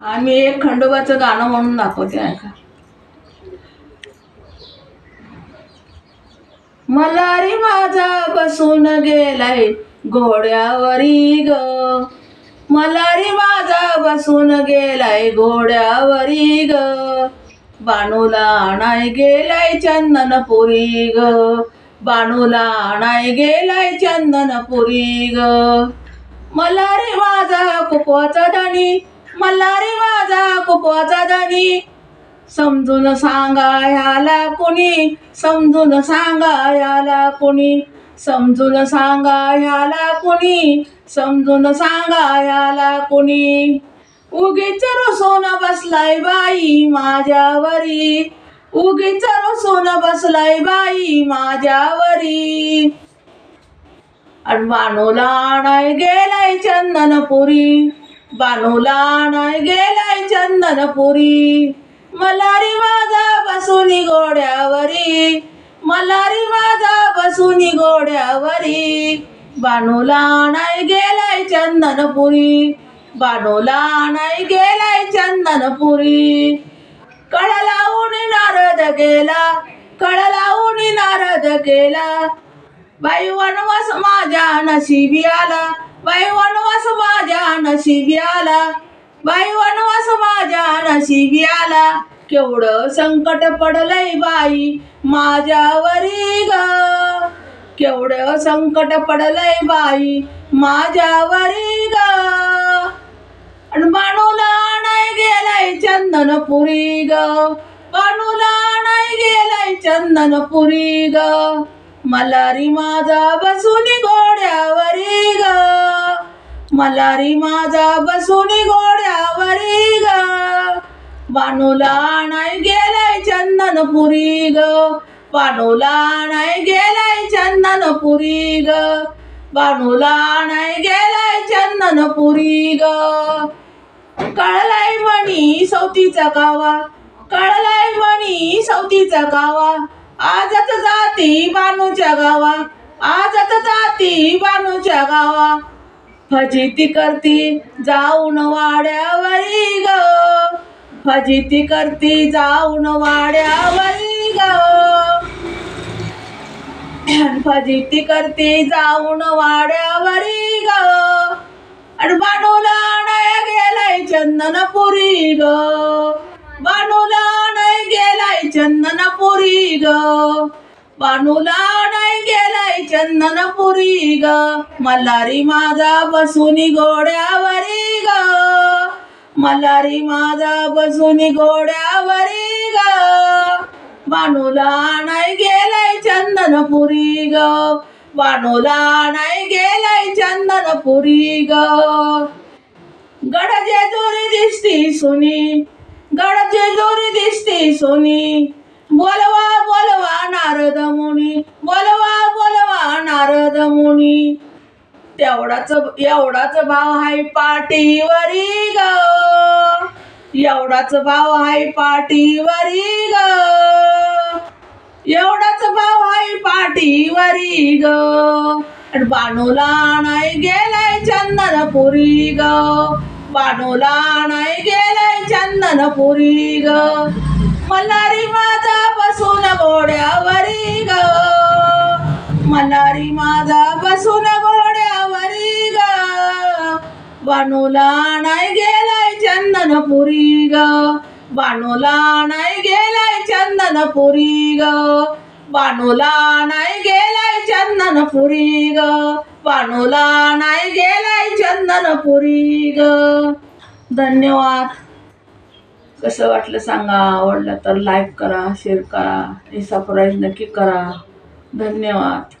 आम्ही एक खंडोबाचं गाणं म्हणून दाखवते ऐका. मलारी माझा बसून गेलाय घोड्यावरी ग. मलारी माझा बसून गेलाय घोड्यावरी ग. बाणूला आणाय गेलाय चंदनपुरी ग. बाणूला आणाय गेलाय चंदनपुरी ग. मलारी माझा कुपवाचा धनी मल्हारी माझा कुकवाचा धनी समजून सांगा ह्याला कोणी? समजून सांगा याला कोणी? समजून सांगा ह्याला कुणी? समजून सांगा याला कोणी? उगीच रोसून बसलाय बाई माझ्यावरी. उगीच रोसून बसलाय बाई माझ्यावरी. आणि आणाय गेलाय चंदनपुरी. बाणूला नाही गेलाय चंदनपुरी. मलारी माझा बसूनी घोड्यावरी. मलारी माझा बसूनी घोड्यावरी. बाणूला नाही गेलाय चंदनपुरी. बाणूला नाही गेलाय चंदनपुरी. कळला लावून नारद गेला कळला लावून नारद गेला. बाई वनवास माझ्या नशिबी आला बाई वनवास माझ्या नशिबी आला बाई वनवास माझ्या नशिबी आला केवढं संकट पडलंय बाई माझ्यावरी ग. केवढं संकट पडलंय बाई माझ्यावरी ग. आणि बाणूला आणाय गेलाय चंदनपुरी ग. बाणूला आणाय गेलाय चंदनपुरी ग. मलारी माझा बसूनी गोड्यावरी ग. मलारी माझा बसूनी गोड्यावरी ग. बाणूला नाही गेलाय चंदनपुरी ग. बाणूला नाही गेलाय चंदनपुरी ग. बाणूला नाही गेलाय चंदनपुरी ग. कळलाय मणी सवतीचा गावा. कळलाय मणी सवतीचा गावा. आजच ती बानूच्या गावा. आजच जाती बानूच्या गावा. फजिती करती जाऊन वाड्यावरी ग. फजिती करती जाऊन वाड्यावरी ग. फजिती करती जाऊन वाड्यावरी ग. आणि बानूला नाही गेलाय चंदनपुरी ग. बानूला नाही गेलाय चंदनपुरी ग. बाणूला नाही गेलाय चंदनपुरी ग. मल्हारी माझा बसूनी घोड्यावरी ग. मल्हारी माझा बसूनी घोड्यावरी ग. बाणूला नाही गेलाय चंदनपुरी ग. बाणूला नाही गेलाय चंदनपुरी ग. गडाचे जोरी दिसती सुनी गडाचे जोरी दिसती सुनी. बोलवा नारद मुनी बोलवा बोलवा नारद मुनी तेवढाच एवढाच भाव हाय पाटीवरी ग. एवढाच भाव हाय पाटीवरी ग. एवढाच भाव हाय पाटीवरी ग. आणि बाणूला आणाय गेलाय चंदनपुरी ग. बाणूला नाही गेलाय चंदनपुरी ग. मल्हारी माझा घोड्यावरी ग. मनारी माझा बसून घोड्यावरी ग. बाणूला नाही गेलाय चंदनपुरी ग. बाणूला नाही गेलाय चंदनपुरी ग. बाणूला नाही गेलाय चंदनपुरी ग. बाणूला नाही गेलाय चंदनपुरी ग. धन्यवाद. कसं वाटलं सांगा आवडलं तर लाईक करा शेअर करा हे सबस्क्राईब नक्की करा. धन्यवाद.